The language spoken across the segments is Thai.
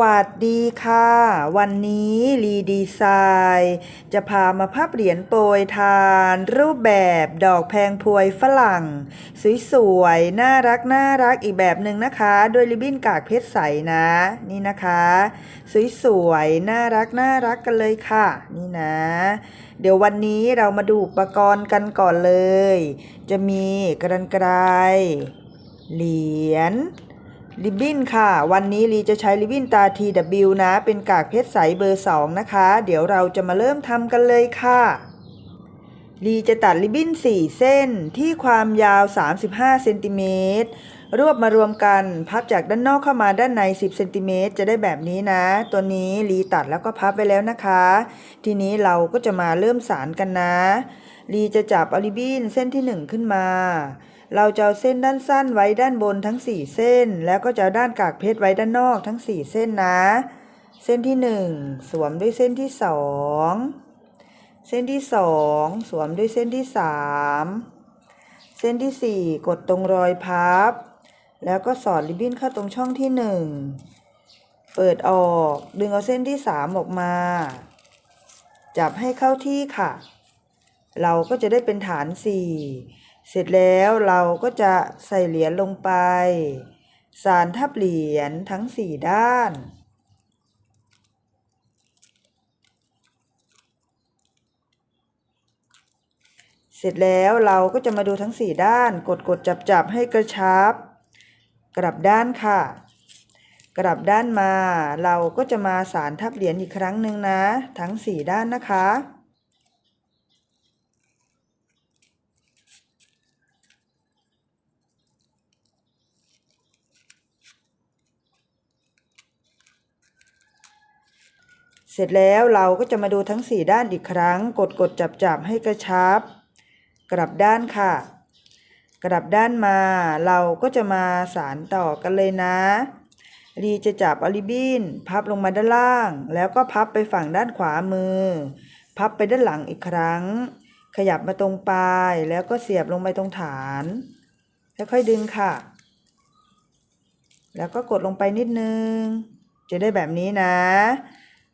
วัสดีค่ะ วันนี้รีดีไซน์จะพามาพับเหรียญโปรยทาน รูปแบบดอกแพงพวยฝรั่ง สวยๆ น่ารักน่ารักอีกแบบหนึ่งนะคะด้วยริบบิ้นกากเพชรใสนะ นี่นะคะ สวยๆ น่ารักน่ารักกันเลยค่ะ นี่นะ เดี๋ยววันนี้เรามาดูอุปกรณ์กันก่อนเลย จะมีกรรไกรเหรียญ ริบบิ้นค่ะ วันนี้ลีจะใช้ริบบิ้นตา TW นะ เป็นกากเพชรใสเบอร์ 2 นะคะ เดี๋ยวเราจะมาเริ่มทำกันเลยค่ะ ลีจะตัดริบบิ้น 4 เส้นที่ความยาว 35เซนติเมตรรวบมารวมกันพับจากด้านนอกเข้ามาด้านใน 10เซนติเมตรจะได้แบบนี้นะ ตัวนี้ลีตัดแล้วก็พับไปแล้วนะคะ ทีนี้เราก็จะมาเริ่มสารกันนะลีจะจับอาริบบินเส้นที่ 1 ขึ้นมา เราจะเอาเส้นด้านสั้นไว้ด้านบนทั้ง 4 เส้น แล้วก็จะด้านกากเพชรไว้ด้านนอกทั้ง 4 เส้นนะ เส้นที่ 1 สวมด้วยเส้นที่ 2 เส้นที่ 2 สวมด้วยเส้นที่ 3 เส้นที่ 4 กดตรงรอยพับ แล้วก็สอดริบบิ้นเข้าตรงช่องที่ 1 เปิดออกดึงเอาเส้นที่ 3 ออกมา จับให้เข้าที่ค่ะ เราก็จะได้เป็นฐาน 4 เสร็จแล้วเราก็จะใส่เหรียญลงไป สารทับเหรียญทั้ง4ด้าน เสร็จแล้วเราก็จะมาดูทั้ง4ด้าน กดกดจับจับให้กระชับ กลับด้านค่ะ กลับด้านมา เราก็จะมาสารทับเหรียญอีกครั้งหนึ่งนะ ทั้ง4ด้านนะคะ เสร็จแล้วเราก็จะมาดูทั้ง 4 ด้านอีกครั้ง กดกดจับจับให้กระชับ กลับด้านค่ะ กลับด้านมาเราก็จะมาสารต่อกันเลยนะรีจะจับอลิบินพับลงมาด้านล่าง แล้วก็พับไปฝั่งด้านขวามือ พับไปด้านหลังอีกครั้ง ขยับมาตรงปลายแล้วก็เสียบลงไปตรงฐานค่อยๆดึงค่ะ แล้วก็กดลงไปนิดนึง จะได้แบบนี้นะ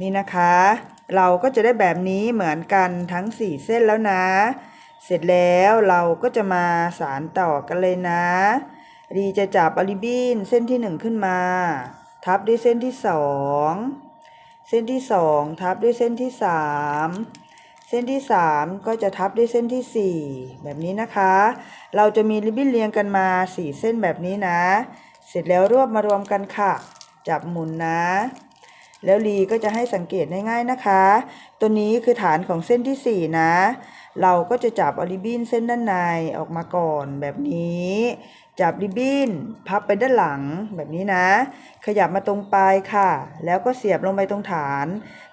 นี่นะคะ เราก็จะได้แบบนี้เหมือนกันทั้ง 4 เส้นแล้วนะ เสร็จแล้วเราก็จะมาสารต่อกันเลยนะรีจะจับอลิบินเส้นที่ 1 ขึ้นมา ทับด้วยเส้นที่ 2 เส้นที่ 2 ทับด้วยเส้นที่ 3 เส้นที่ 3 ก็จะทับด้วยเส้นที่ 4 แบบนี้นะคะ เราจะมีริบบิ้นเรียงกันมา 4 เส้นแบบนี้นะ เสร็จแล้วรวบมารวมกันค่ะ จับหมุนนะ แล้วลีก็จะให้สังเกตง่ายๆนะคะ ตัวนี้คือฐานของเส้นที่ 4 นะ เราก็จะจับอลิบินเส้นด้านในออกมาก่อนแบบนี้ จับริบบิ้นพับไปด้านหลังแบบนี้นะ ขยับมาตรงปลายค่ะ แล้วก็เสียบลงไปตรงฐาน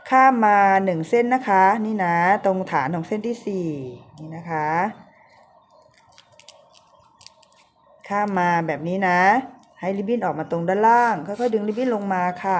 ข้ามมา 1 เส้นนะคะ นี่นะ ตรงฐานของเส้นที่ 4 นี่นะคะข้ามมาแบบนี้นะ ให้ริบบิ้นออกมาตรงด้านล่าง ค่อยๆดึงริบบิ้นลงมาค่ะ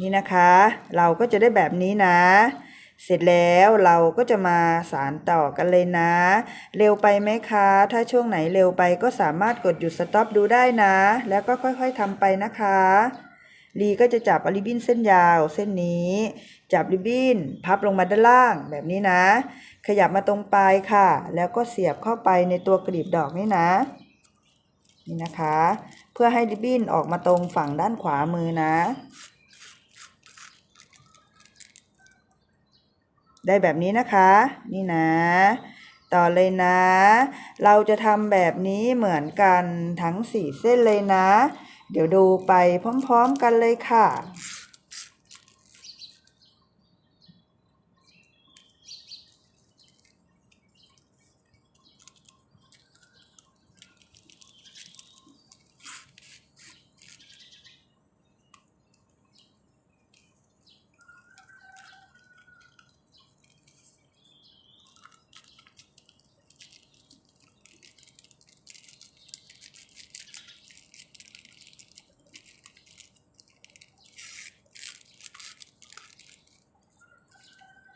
นี่นะคะ เราก็จะได้แบบนี้นะ เสร็จแล้วเราก็จะมาสารต่อกันเลยนะ เร็วไปไหมคะ ถ้าช่วงไหนเร็วไปก็สามารถกดหยุดสต็อปดูได้นะ แล้วก็ค่อยๆทำไปนะคะลีก็จะจับริบบิ้นเส้นยาวเส้นนี้ จับริบบิ้นพับลงมาด้านล่างแบบนี้นะ ขยับมาตรงปลายค่ะ แล้วก็เสียบเข้าไปในตัวกลีบดอกนี่นะ นี่นะคะ เพื่อให้ริบบิ้นออกมาตรงฝั่งด้านขวามือนะ ได้แบบนี้นะคะ นี่นะ ต่อเลยนะ เราจะทำแบบนี้เหมือนกันทั้งสี่เส้นเลยนะ เดี๋ยวดูไปพร้อมๆกันเลยค่ะ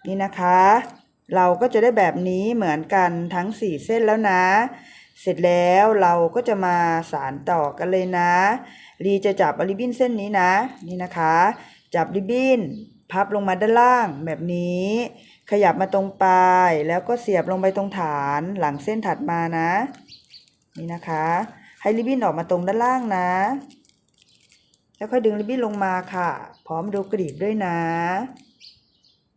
นี่นะคะ เราก็จะได้แบบนี้เหมือนกันทั้ง 4 เส้นแล้วนะ เสร็จแล้วเราก็จะมาสารต่อกันเลยนะลีจะจับริบบิ้นเส้นนี้นะ นี่นะคะ จับริบบิ้น พับลงมาด้านล่างแบบนี้ ขยับมาตรงปลาย แล้วก็เสียบลงไปตรงฐานหลังเส้นถัดมานะ นี่นะคะ ให้ริบบิ้นออกมาตรงด้านล่างนะ แล้วค่อยดึงริบบิ้นลงมาค่ะ พร้อมดูกรีบด้วยนะ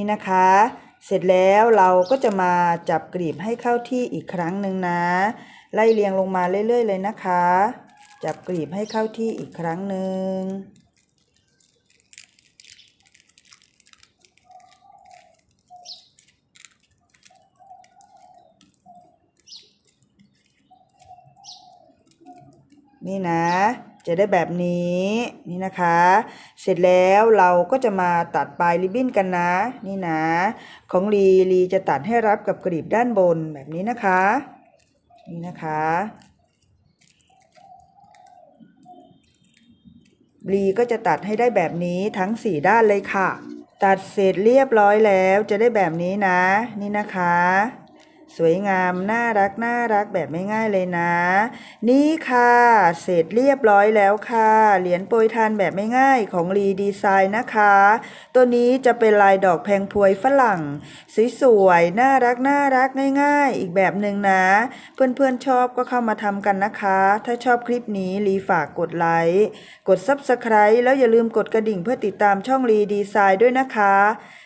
นี่นะคะ เสร็จแล้วเราก็จะมาจับกลีบให้เข้าที่อีกครั้งหนึ่งนะ ไล่เรียงลงมาเรื่อย ๆ เลยนะคะ จับกลีบให้เข้าที่อีกครั้งหนึ่งนี่นะ จะได้แบบนี้นี่นะคะ ร็จแล้วเราก็จะมาตัดปลายริบบิ้นกันนะ นี่นะ ของลีลีจะตัดให้รับกับกลีบด้านบนแบบนี้นะคะ นี่นะคะลีก็จะตัดให้ได้แบบนี้ทั้งสี่ด้านเลยค่ะ ตัดเสร็จเรียบร้อยแล้วจะได้แบบนี้นะ นี่นะคะ สวยงาม น่ารัก น่ารักแบบไม่ง่ายเลยนะ นี่ค่ะ เสร็จเรียบร้อยแล้วค่ะ เหรียญโปรยทานแบบไม่ง่ายของรีดีไซน์นะคะ ตัวนี้จะเป็นลายดอกแพงพวยฝรั่ง สวยๆ น่ารัก น่ารักง่าย ๆ อีกแบบหนึ่งนะ เพื่อนๆชอบก็เข้ามาทำกันนะคะ ถ้าชอบคลิปนี้รีฝากกดไลค์ กด Subscribe แล้วอย่าลืมกดกระดิ่งเพื่อติดตามช่องรีดีไซน์ด้วยนะคะ